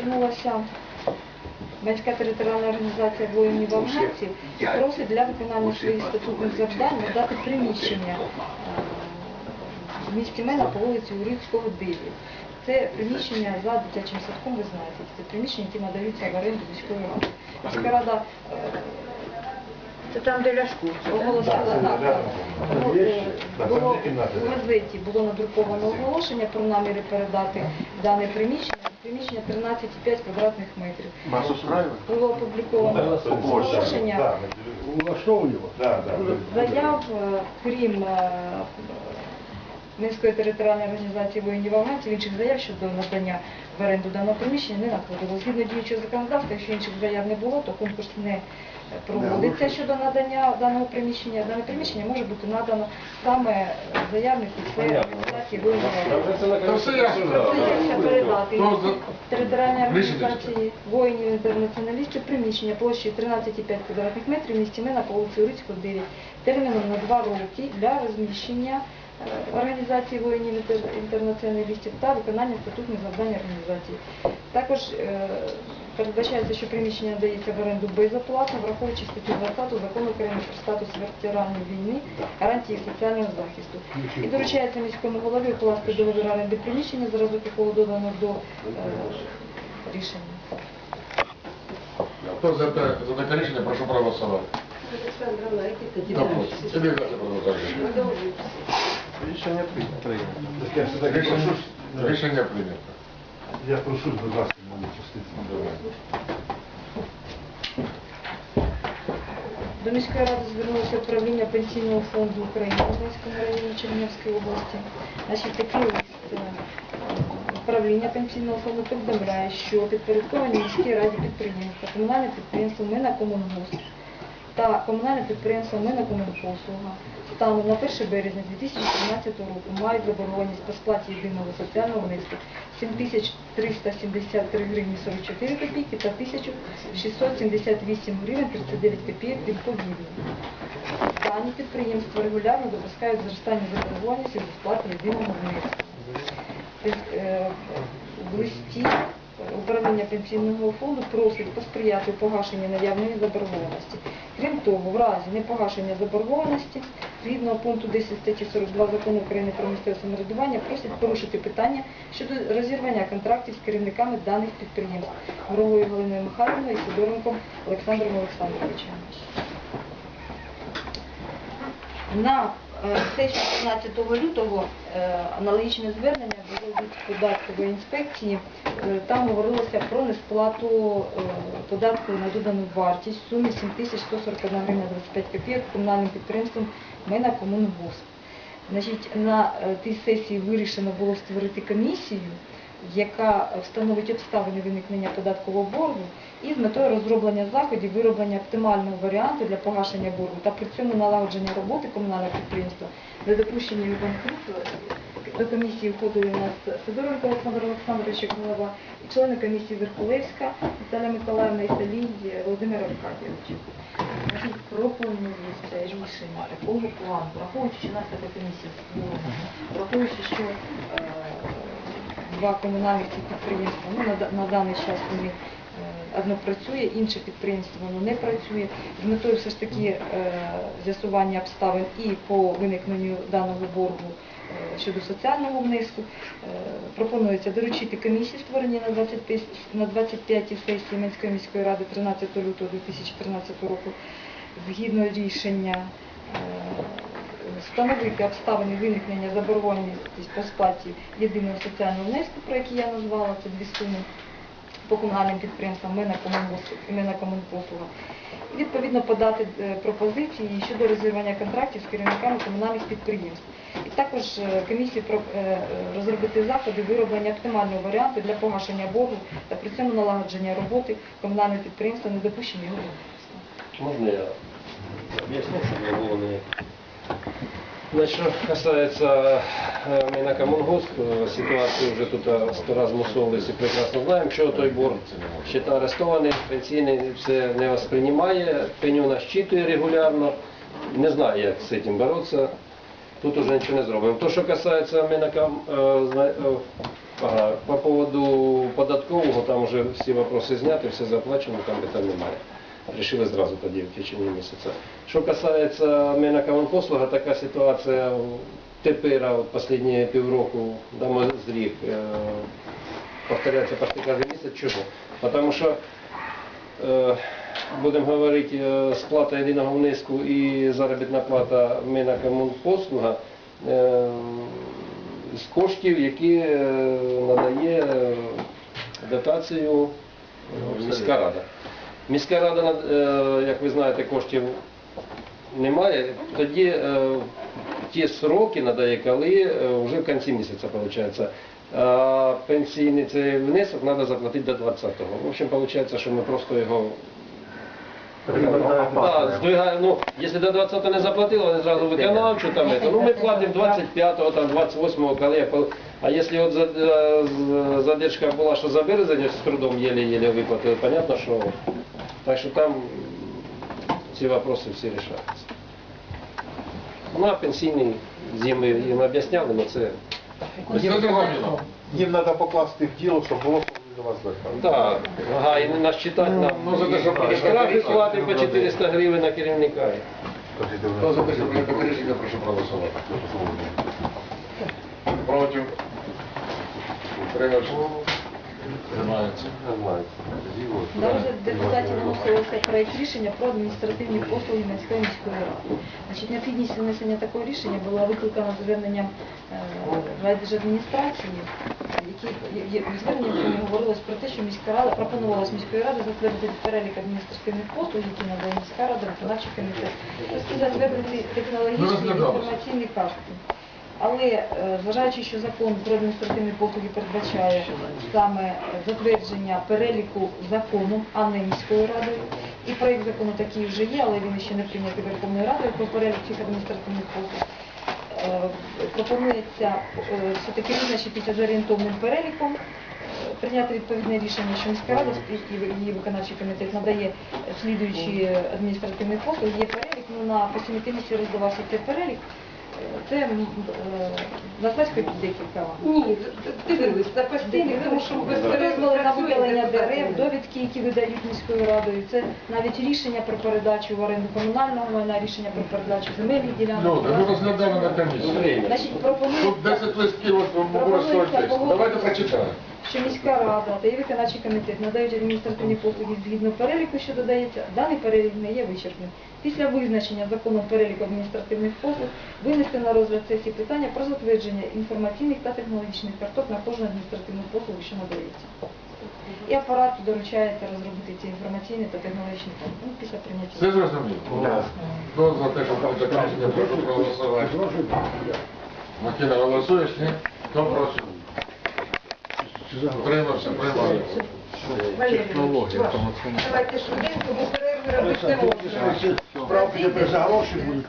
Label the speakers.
Speaker 1: звернулася Банська територіальна організація воїнів афганців і просить для виконання своїх статутних завдань надати приміщення е, в місті Мена по вулиці Урицького 9. Це приміщення за дитячим садком, ви знаєте, це приміщення, які надаються в оренду міської ради. Міська рада е,
Speaker 2: Це там, де ляшку.
Speaker 1: оголосила так. е, Було в газеті було надруковано оголошення про наміри передати дане приміщення. Приміщення 13,5 квадратних метрів.
Speaker 3: Вас устраивает?
Speaker 1: Було опубліковано оголошення.
Speaker 4: Да, ми
Speaker 3: у.
Speaker 4: Да, да.
Speaker 1: Заяв, е, крім е, територіальної організації воїнів афганців, інших заяв щодо надання в оренду даного приміщення не надходило. Згідно діючого законодавства, якщо інших заяв не було, то конкурс не проводиться щодо надання даного приміщення. Дане приміщення може бути надано саме заявнику це організації.
Speaker 3: Та все.
Speaker 1: Пропозиція передати
Speaker 3: Хто за-
Speaker 1: територіальній організації воїнів інтернаціоналістів приміщення площею 13,5 квадратних метрів в місті Мина по вулиці Урицького 9 терміном на два роки для розміщення організації воїнів інтер- інтернаціоналістів та виконання статутних завдань організації. Також е, передбачається, що приміщення надається в оренду безоплатно, враховуючи статтю 20 закону України про статус ветеранів війни, гарантії соціального захисту. І доручається міському голові укласти договір оренди приміщення, зразок якого додано до е, рішення.
Speaker 3: Хто за те, за таке рішення, прошу проголосувати. Допустим. Тобі Катя проголосувати.
Speaker 4: Рішення прийнято.
Speaker 3: Рішення, прийнято.
Speaker 4: я прошу, будь ласка, мені частину.
Speaker 1: До міської ради звернулося управління Пенсійного фонду України в Одеському районі Чернігівської області. Значить, такий лист е, управління Пенсійного фонду повідомляє, що підпорядковані міській раді підприємства, комунальне підприємство Мина Комунгос та комунальне підприємство Мина Комунпослуга станом на 1 березня 2013 року мають заборгованість по сплаті єдиного соціального внеску 7373 гривні 44 копійки та 1678 гривень 39 копійок відповідно. Дані підприємства регулярно допускають зростання заборгованості за сплати єдиного внеску. Е, В листі управління пенсійного фонду просить посприяти погашенню наявної заборгованості. Крім того, в разі непогашення заборгованості, згідно пункту 10 статті 42 закону України про місцеве самоврядування, просять порушити питання щодо розірвання контрактів з керівниками даних підприємств Гровою Галиною Михайловною і Сидоренком Олександром Олександровичем. На е, сесію 15 лютого е, аналогічне звернення було від податкової інспекції. Е, Там говорилося про несплату е, податку на додану вартість в сумі 7141 гривня 25 копійок комунальним підприємством Мена. Значить, на е, тій сесії вирішено було створити комісію, яка встановить обставини виникнення податкового боргу і з метою розроблення заходів, вироблення оптимального варіанту для погашення боргу та при цьому налагодження роботи комунального підприємства для допущення банкрутства. До комісії входили у нас Сидоренко Олександр Олександрович, голова, члени комісії Верховецька Наталя Миколаївна і Салій Володимир Аркадійович. Пропонується рішення такого плану, враховуючи, що нас така комісія створена, враховуючи, що е, два комунальних підприємства, ну, на, на даний час вони е, одно працює, інше підприємство воно не працює. З метою все ж таки е, з'ясування обставин і по виникненню даного боргу е, щодо соціального внеску пропонується доручити комісії, створені на 25 на 25-й сесії Менської міської ради 13 лютого 2013 року, згідно рішення встановити обставини виникнення заборгованості по сплаті єдиного соціального внеску, про який я назвала, це дві суми по комунальним підприємствам Мена Комунгос- і Мена Комунпослуга. І відповідно подати е, пропозиції щодо розірвання контрактів з керівниками комунальних підприємств. І також е, комісії про- е, е, розробити заходи вироблення оптимального варіанту для погашення боргу та при цьому налагодження роботи комунального підприємства, недопущення його банкрутства.
Speaker 5: Можно я объясню, чтобы не было не... Значит, что касается э, Минакомунгосп, э, ситуацию уже тут э, сто раз мусолились і прекрасно знаємо, що той борг ще та арестований, пенсійний все не восприймає, пеню насчитує регулярно, не знаю, як з цим боротися, тут уже нічого не зробимо. То, що касається Минаком, е, зна- е, Ага, по поводу податкового, там вже всі вопроси зняті, все заплачено, там питань немає. Рішили зразу тоді в течение місяця. Що касається Мінакомунпослуга, така ситуація тепер, а от останні півроку, рік, е, повторяється почти кожен місяць. Чого? Тому що е, будемо говорити, е, сплата єдиного внеску і заробітна плата Мінакомунпослуга е, з коштів, які надає дотацію міська рада. Міська рада, е, як ви знаєте, коштів немає, тоді е, ті сроки надає, коли е, вже в кінці місяця виходить. А пенсійний цей внесок треба заплатити до 20-го. В общем, виходить, що ми просто його Да, ну, якщо до 20-го не заплатили, вони зразу виконавчу там, ну ми платимо 25-го, там 28-го, коли я а якщо от за- задержка була, що за березень з трудом єле-єле виплатили, понятно, що так що там м, ці вопроси всі рішаються. Ну, а пенсійний зими їм об'ясняли, але це
Speaker 3: Все зрозуміло.
Speaker 4: Їм треба покласти в діло, щоб було коли до вас звертатися.
Speaker 5: Да, ага, і не нас читати нам.
Speaker 3: ну, за те, що
Speaker 5: І штрафи по 400 гривень на керівника.
Speaker 3: Хто за те, щоб прийняти рішення, прошу проголосувати. Проти? Утримався? Приймається.
Speaker 1: На розгляд депутатів вносилося проєкт рішення про адміністративні послуги міської міської ради. Значить, необхідність винесення такого рішення була викликана зверненням е, райдержадміністрації, які є- в зверненні якому говорилось про те, що міська рада пропонувалась міської ради затвердити перелік адміністративних послуг, які надає міська рада, виконавчий комітет, тобто затвердити технологічні і інформаційні карти. Але е, зважаючи, що закон про адміністративні послуги передбачає саме затвердження переліку законом, а не міською радою, і проєкт закону такий вже є, але він ще не прийнятий Верховною Радою про перелік цих адміністративних послуг. Е, Пропонується е, все-таки визначитися з орієнтовним переліком, прийняти відповідне рішення, що міська рада і її виконавчий комітет надає слідуючі адміністративні послуги. Є перелік, ну на посімітимості роздавався цей перелік. Це м, під декілька вам.
Speaker 2: Ні, дивились, на постійних, тому що без
Speaker 1: Дозволи на видалення дерев, довідки, які видають міською радою. Це навіть рішення про передачу в оренду комунального майна, рішення про передачу земельних ділянок.
Speaker 3: Ми розглядали на комісії.
Speaker 1: Значить, пропонується,
Speaker 3: Тут 10 листків от
Speaker 1: Пропонується погодити.
Speaker 3: Давайте прочитаємо.
Speaker 1: Що міська рада та її виконавчий комітет надають адміністративні послуги згідно переліку, що додається, даний перелік не є вичерпним. Після визначення законом переліку адміністративних послуг винести на розгляд сесії питання про затвердження інформаційних та технологічних карток на кожну адміністративну послугу, що надається. І апарату доручається розробити ці інформаційні та технологічні карти ну, після прийняття.
Speaker 3: Все зрозуміло? Хто за те, прийняти рішення, прошу проголосувати. Макіна, голосуєш, ні? Хто проти? Утримався, Технологія,
Speaker 2: Валерій, давайте швиденько, бо перерви робити не можна.
Speaker 4: Справки тепер за гроші будуть.